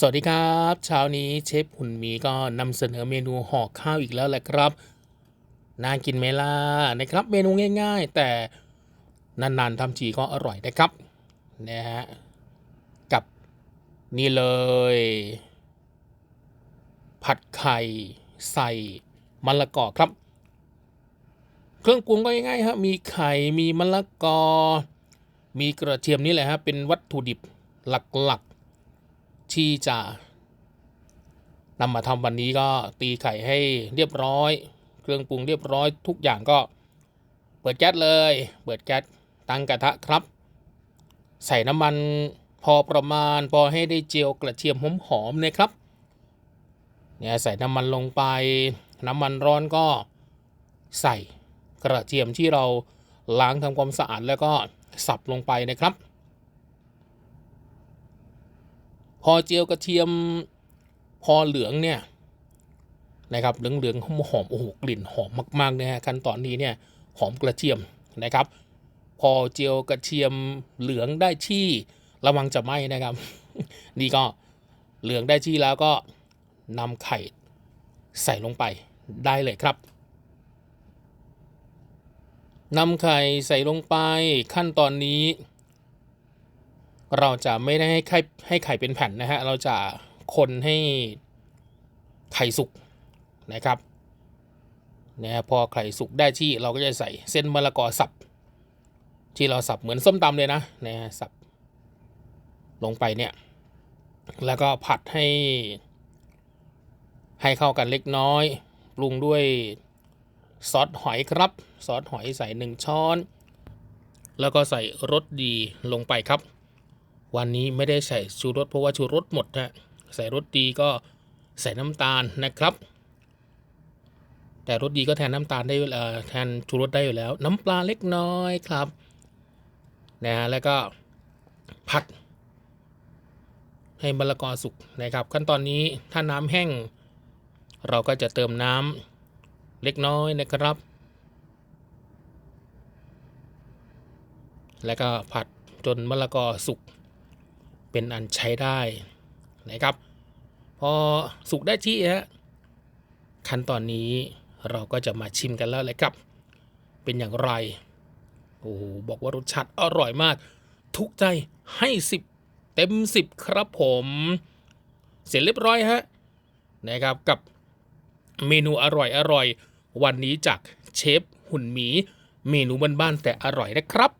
สวัสดีครับเช้านี้เชฟหุ่นหมีก็นำเสนอเมนูห่อข้าวอีกแล้วแหละครับ น่ากินไหมล่ะนะครับ เมนูง่าย ๆ แต่นานๆทำทีก็อร่อยนะครับนะฮะกับนี่เลย ผัดไข่ใส่มะละกอครับ เครื่องปรุงก็ง่ายๆครับมีไข่มีมะละกอ มีกระเทียมนี่แหละฮะเป็นวัตถุดิบหลักๆ ที่จะนำมาทำวันนี้ก็ตีไข่ให้เรียบร้อย เครื่องปรุงเรียบร้อยทุกอย่างก็เปิดแก๊สเลย เปิดแก๊สตั้งกระทะครับ ใส่น้ำมันพอประมาณพอให้ได้เจียวกระเทียมหอมๆนะครับเนี่ยใส่น้ำมันลงไป น้ำมันร้อนก็ใส่กระเทียมที่เราล้างทำความสะอาดแล้วก็สับลงไปนะครับ พอเจียวกระเทียมพอเหลืองเนี่ยนะครับเหลืองเหลืองๆหอมโอ้โหกลิ่นหอมมากๆนะฮะขั้นตอนนี้เนี่ยหอมกระเทียมนะครับ พอเจียวกระเทียมเหลืองได้ที่ระวังจะไหม้นะครับ นี่ก็เหลืองได้ที่แล้วก็นำไข่ใส่ลงไปได้เลยครับนำไข่ใส่ลงไปขั้นตอนนี้ เราจะไม่ได้ให้ไข่ให้ไข่เป็นแผ่นนะฮะ เราจะคนให้ไข่สุกนะครับนะฮะพอไข่สุกได้ที่เราก็จะใส่เส้นมะละกอสับ ที่เราสับเหมือนส้มตำเลยนะนะฮะสับลงไปเนี่ย แล้วก็ผัดให้ ให้เข้ากันเล็กน้อยปรุงด้วยซอสหอยครับ ซอสหอยใส่หนึ่งช้อน แล้วก็ใส่รสดีลงไปครับ วันนี้ไม่ได้ใส่ชูรสเพราะว่าชูรสหมดฮะใส่รสดีก็ใส่น้ำตาลนะครับ แต่รสดีก็แทนน้ำตาลได้เอ่อแทนชูรสได้อยู่แล้ว น้ำปลาเล็กน้อยครับนะฮะแล้วก็ผัด ให้มะละกอสุกนะครับ ขั้นตอนนี้ถ้าน้ำแห้ง เราก็จะเติมน้ำเล็กน้อยนะครับ แล้วก็ผัดจนมะละกอสุก เป็นอันใช้ได้นะครับ พอสุกได้ที่ฮะขั้นตอนนี้เราก็จะมาชิมกันแล้วเลยครับ เป็นอย่างไร โอ้โหบอกว่ารสชาติอร่อยมาก ทุกใจให้สิบเต็มสิบครับผม เสร็จเรียบร้อยฮะนะครับกับเมนูอร่อยอร่อย วันนี้จากเชฟหุ่นหมี เมนูบ้านๆแต่อร่อยนะครับ